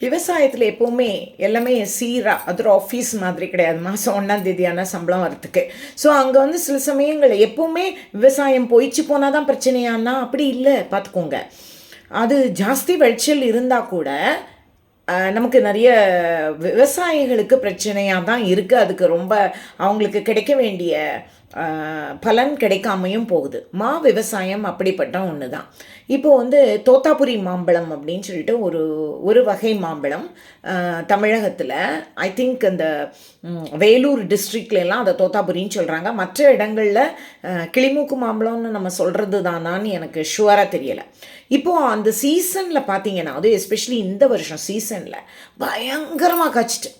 விவசாயத்தில் எப்போவுமே எல்லாமே சீராக அது ஒரு ஆஃபீஸ் மாதிரி கிடையாது. மாதம் ஒன்றாம் தேதியான சம்பளம் வரத்துக்கு. ஸோ அங்கே வந்து சில சமயங்கள் எப்போவுமே விவசாயம் போயிச்சு போனால் தான் பிரச்சனையானா? அப்படி இல்லை பார்த்துக்கோங்க அது ஜாஸ்தி விளைச்சல் இருந்தால் கூட நமக்கு நிறைய விவசாயிகளுக்கு பிரச்சனையாக தான் இருக்குது அதுக்கு ரொம்ப அவங்களுக்கு கிடைக்க வேண்டிய பலன் கிடைக்காமையும் போகுது. மா விவசாயம் அப்படிப்பட்ட ஒன்று தான் இப்போது வந்து தோத்தாபுரி மாம்பழம் அப்படின்னு சொல்லிட்டு ஒரு ஒரு வகை மாம்பழம் தமிழகத்தில் ஐ திங்க் அந்த வேலூர் டிஸ்ட்ரிக்ட்லாம் எல்லாம் அதை தோத்தாபுரின்னு சொல்கிறாங்க மற்ற இடங்களில் கிளிமூக்கு மாம்பழம்னு நம்ம சொல்கிறது தானான்னு எனக்கு ஷுவராக தெரியலை. இப்போது அந்த சீசனில் பார்த்தீங்கன்னா அது எஸ்பெஷலி இந்த வருஷம் சீசனில் பயங்கரமாக காய்ச்சிட்டு.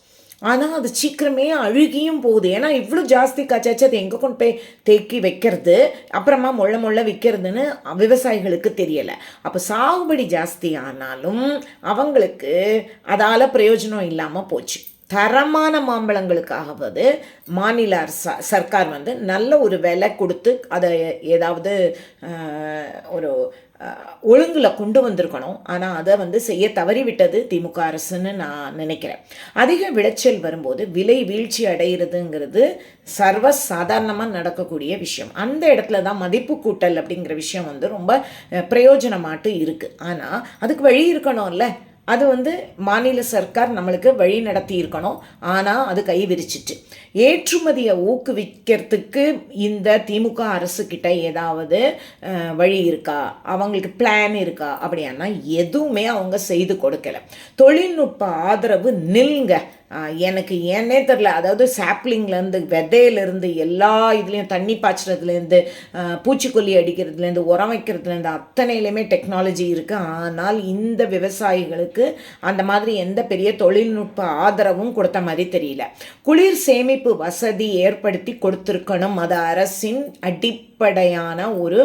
ஆனால் அது சீக்கிரமே அழுகியும் போகுது. ஏன்னா இவ்வளோ ஜாஸ்தி காய்ச்சாச்சு அது எங்கே கொண்டு போய் தேக்கி வைக்கிறது? அப்புறமா முள்ள முள்ள விற்கிறதுன்னு விவசாயிகளுக்கு தெரியலை. அப்போ சாகுபடி ஜாஸ்தி ஆனாலும் அவங்களுக்கு அதால் பிரயோஜனம் இல்லாமல் போச்சு. தரமான மாம்பழங்களுக்காகவது மாநில அரசா சர்க்கார் வந்து நல்ல ஒரு விலை கொடுத்து அதை ஏதாவது ஒரு ஒழுங்கில் கொண்டு வந்திருக்கணும். ஆனால் அதை வந்து செய்ய தவறிவிட்டது திமுக அரசுன்னு நான் நினைக்கிறேன். அதிக விளைச்சல் வரும்போது விலை வீழ்ச்சி அடைகிறதுங்கிறது சர்வ சாதாரணமாக நடக்கக்கூடிய விஷயம். அந்த இடத்துல தான் மதிப்பு கூட்டல் அப்படிங்கிற விஷயம் வந்து ரொம்ப பிரயோஜனமாட்டு இருக்குது ஆனால் அதுக்கு வழி இருக்கணும்ல. அது வந்து மாநில சர்க்கார் நம்மளுக்கு வழி நடத்தி இருக்கணும். ஆனால் அது கை விரிச்சிட்டு. ஏற்றுமதியை ஊக்குவிக்கிறதுக்கு இந்த திமுக அரசு கிட்ட ஏதாவது வழி இருக்கா? அவங்களுக்கு பிளான் இருக்கா? அப்படின்னா எதுவுமே அவங்க செய்து கொடுக்கல. தொழில்நுட்ப ஆதரவு நில்ங்க எனக்கு ஏன்னே தெரில அதாவது சாப்ளிங்லேருந்து விதையிலேருந்து எல்லா இதுலேயும் தண்ணி பாய்ச்சறதுலேருந்து பூச்சிக்கொல்லி அடிக்கிறதுலேருந்து உரம் வைக்கிறதுலேருந்து அத்தனையிலையுமே டெக்னாலஜி இருக்குது ஆனால் இந்த விவசாயிகளுக்கு அந்த மாதிரி எந்த பெரிய தொழில்நுட்ப ஆதரவும் கொடுத்த மாதிரி தெரியல. குளிர் சேமிப்பு வசதி ஏற்படுத்தி கொடுத்துருக்கணும். அது அரசின் அடிப்படையான ஒரு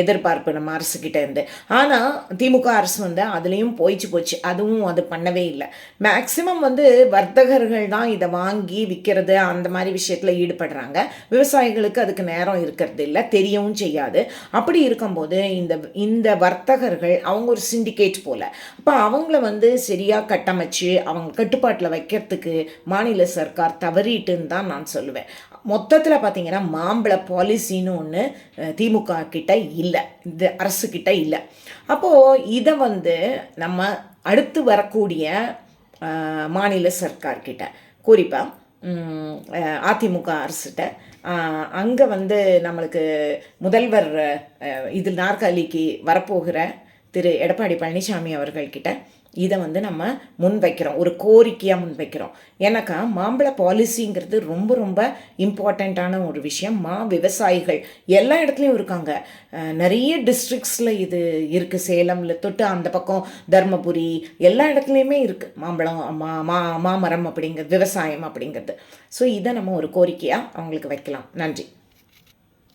எதிர்பார்ப்பு நம்ம அரசுக்கிட்ட இருந்து. ஆனால் திமுக அரசு வந்து அதுலேயும் போயிச்சு போச்சு. அதுவும் அது பண்ணவே இல்லை. மேக்சிமம் வந்து வர்த்தகர்கள் தான் இதை வாங்கி விற்கிறது அந்த மாதிரி விஷயத்தில் ஈடுபடுறாங்க. விவசாயிகளுக்கு அதுக்கு நேரம் இருக்கிறது இல்லை தெரியவும் செய்யாது. அப்படி இருக்கும்போது இந்த இந்த வர்த்தகர்கள் அவங்க ஒரு சிண்டிகேட் போல். அப்போ அவங்கள வந்து சரியாக கட்டமைச்சு அவங்க கட்டுப்பாட்டில் வைக்கிறதுக்கு மாநில சர்க்கார் தவறிட்டுன்னு தான் நான் சொல்லுவேன். மொத்தத்தில் பார்த்தீங்கன்னா மாம்பழ பாலிசின்னு ஒன்று திமுக கிட்ட இல்லை. இந்த அரசுக்கிட்ட இல்லை. அப்போது இதை வந்து நம்ம அடுத்து வரக்கூடிய மாநில சர்க்கார்கிட்ட. குறிப்பாக அதிமுக அரசுகிட்ட அங்கே வந்து நம்மளுக்கு முதல்வர் இது நாற்காலிக்கு வரப்போகிற திரு எடப்பாடி பழனிசாமி அவர்கள்கிட்ட இதை வந்து நம்ம முன்வைக்கிறோம். ஒரு கோரிக்கையாக முன்வைக்கிறோம். ஏன்னாக்கா மாம்பழ பாலிசிங்கிறது ரொம்ப ரொம்ப இம்பார்ட்டண்ட்டான ஒரு விஷயம். மா விவசாயிகள் எல்லா இடத்துலையும் இருக்காங்க. நிறைய டிஸ்ட்ரிக்ஸில் இது இருக்குது சேலமில் தொட்டு அந்த பக்கம் தர்மபுரி எல்லா இடத்துலையுமே இருக்குது மாம்பழம் மா மா மாமரம் அப்படிங்கிறது விவசாயம் அப்படிங்கிறது. ஸோ இதை நம்ம ஒரு கோரிக்கையாக அவங்களுக்கு வைக்கலாம். நன்றி.